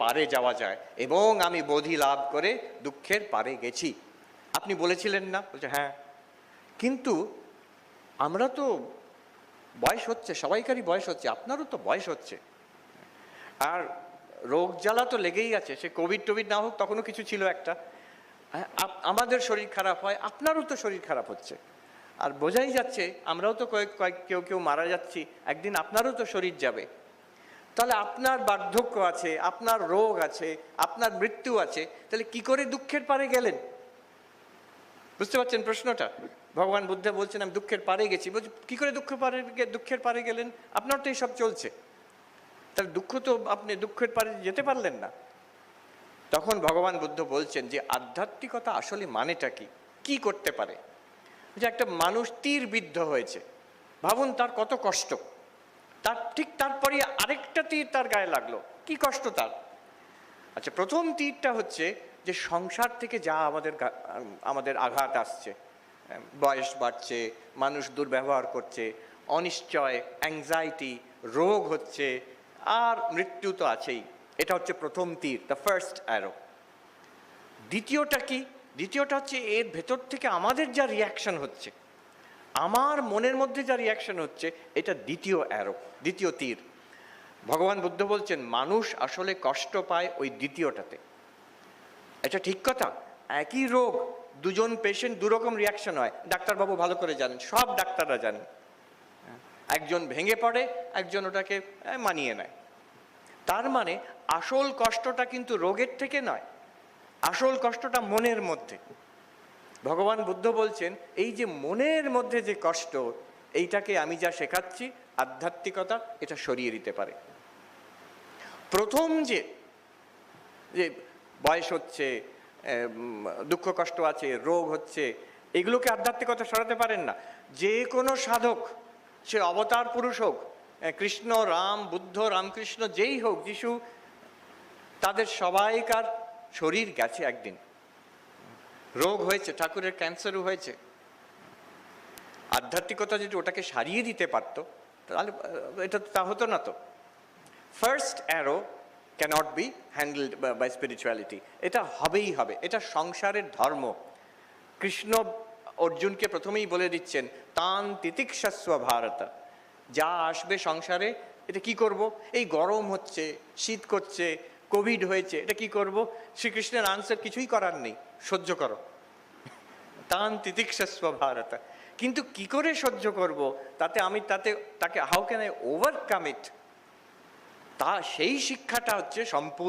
পারে যাওয়া যায় এবং আমি বোধি লাভ করে দুঃখের পারে গেছি। আপনি বলেছিলেন না? বলছে হ্যাঁ। কিন্তু আমরা তো বয়স হচ্ছে সবাইকারই বয়স হচ্ছে আপনারও তো বয়স হচ্ছে। আর রোগ জ্বালা তো লেগেই আছে সে কোভিড টোভিড না হোক তখনও কিছু ছিল একটা। হ্যাঁ, আমাদের শরীর খারাপ হয় আপনারও তো শরীর খারাপ হচ্ছে। আর বোঝাই যাচ্ছে আমরাও তো কয়েক কয়েক কেউ কেউ মারা যাচ্ছি একদিন আপনারও তো শরীর যাবে। তাহলে আপনার বার্ধক্য আছে, আপনার রোগ আছে, আপনার মৃত্যু আছে, তাহলে কি করে দুঃখের পারে গেলেন? বুঝতে পারছেন প্রশ্নটা? ভগবান বুদ্ধ বলছেন, আমি দুঃখের পারে গেছি। বলছি, কি করে দুঃখ পারে দুঃখের পারে গেলেন? আপনার তো এইসব চলছে। তাহলে দুঃখ তো আপনি দুঃখের পারে যেতে পারলেন না। তখন ভগবান বুদ্ধ বলছেন যে, আধ্যাত্মিকতা আসলে মানেটা কি? কি করতে পারে? যে একটা মানুষ তীর বিদ্ধ হয়েছে। ভাবুন তার কত কষ্ট। তার ঠিক তারপরে আরেকটা তীর তার গায়ে লাগল। কি কষ্ট তার? আচ্ছা প্রথম তীরটা হচ্ছে যে সংসার থেকে যা আমাদের আমাদের আঘাত আসছে বয়স বাড়ছে, মানুষ দুর্ব্যবহার করছে, অনিশ্চয় অ্যাংজাইটি রোগ হচ্ছে, আর মৃত্যু তো আছেই। এটা হচ্ছে প্রথম তীর দ্য ফার্স্ট অ্যারো দ্বিতীয়টা কি? দ্বিতীয়টা হচ্ছে এর ভেতর থেকে আমাদের যা রিয়াকশন হচ্ছে আমার মনের মধ্যে যা রিয়াকশন হচ্ছে, এটা দ্বিতীয় অ্যারো দ্বিতীয় তীর। ভগবান বুদ্ধ বলছেন, মানুষ আসলে কষ্ট পায় ওই দ্বিতীয়টাতে। এটা ঠিক কথা। একই রোগ, দুজন পেশেন্ট দুরকম রিয়াকশন হয়। ডাক্তারবাবু ভালো করে জানেন, সব ডাক্তাররা জানেন। একজন ভেঙে পড়ে, একজন ওটাকে মানিয়ে নেয়। তার মানে আসল কষ্টটা কিন্তু রোগের থেকে নয়। আসল কষ্টটা মনের মধ্যে। ভগবান বুদ্ধ বলছেন, এই যে মনের মধ্যে যে কষ্ট, এইটাকে আমি যা শেখাচ্ছি, আধ্যাত্মিকতা এটা সরিয়ে দিতে পারে। প্রথম যে যে বয়স হচ্ছে দুঃখ কষ্ট আছে, রোগ হচ্ছে, এগুলোকে আধ্যাত্মিকতা সরাতে পারেন না। যে কোনো সাধক, সে অবতার পুরুষ হোক কৃষ্ণ, রাম, বুদ্ধ, রামকৃষ্ণ, যেই হোক, যিশু, তাদের সবাইকার শরীর গেছে একদিন। রোগ হয়েছে, ঠাকুরের ক্যান্সারও হয়েছে। আধ্যাত্মিকতা যদি ওটাকে সারিয়ে দিতে পারতো, তাহলে এটা তো হতো না তো। First arrow can't be handled by spirituality এটা হবেই হবে, এটা সংসারের ধর্ম। কৃষ্ণ অর্জুনকে প্রথমেই বলে দিচ্ছেন, তান তিতিক্ষস্ব ভারত। যা আসবে সংসারে, এটা কি করব? এই গরম হচ্ছে, শীত করছে কোভিড হয়েছে, এটা কি করব? শ্রীকৃষ্ণের আনসার কিছুই করার নেই, সহ্য করো। তান তিতিক্ষস্ব ভারত। কিন্তু কি করে সহ্য করব? তাতে আমি তাতে, তাকে how can I overcome it তা সেই শিক্ষাটা হচ্ছে সম্পূর্ণ